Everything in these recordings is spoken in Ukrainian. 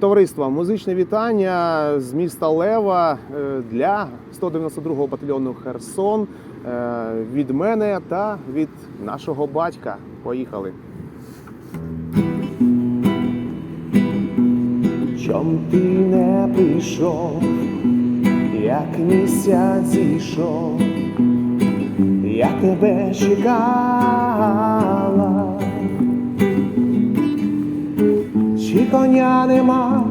Товариство, музичне вітання з міста Лева е, для 192-го батальйону Херсон е, від мене та від нашого батька. Поїхали. Чом ти не прийшов, як місяць зійшов, я тебе чекала, коня нема,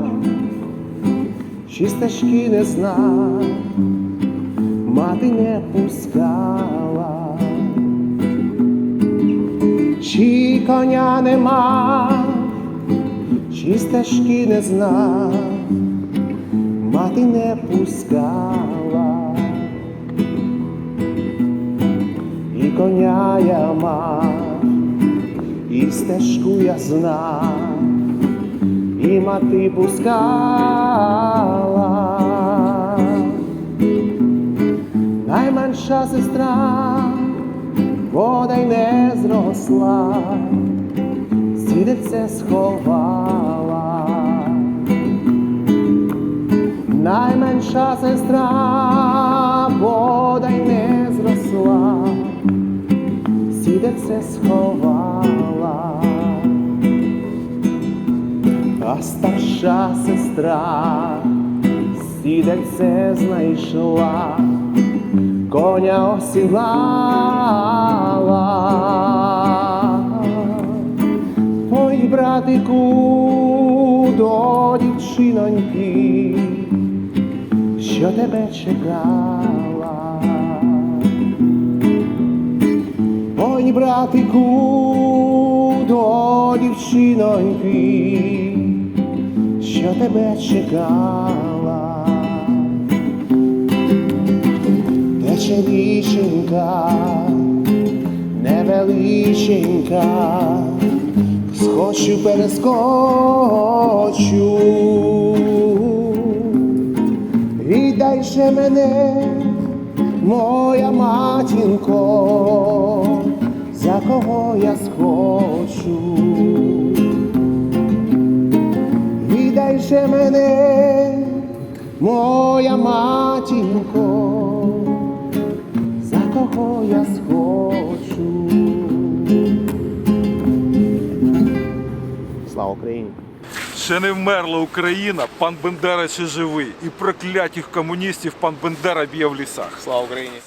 чи стежки не знав, мати не пускала, чи коня нема, чи стежки не знав, мати не пускала, і коня я мав, і стежку я знав, і мати пускала, найменша сестра, вода не зросла сідеться сховала, найменша сестра, бодай не зросла, сідеться сховала, старша сестра сідеться знайшла, коня осілала. Ой, братику, до дівчиноньки, що тебе чекала. Ой, братику, до дівчиноньки, що тебе чекала. Тече річенька, невеличенька, схочу перескочу. Віддай ще мене, моя матінко, за кого я схочу. Ще мене, моя матінко, за кого я схочу. Слава Україні! Ще не вмерла Україна, пан Бендера ще живий. І проклятих комуністів пан Бендера б'є в лісах. Слава Україні!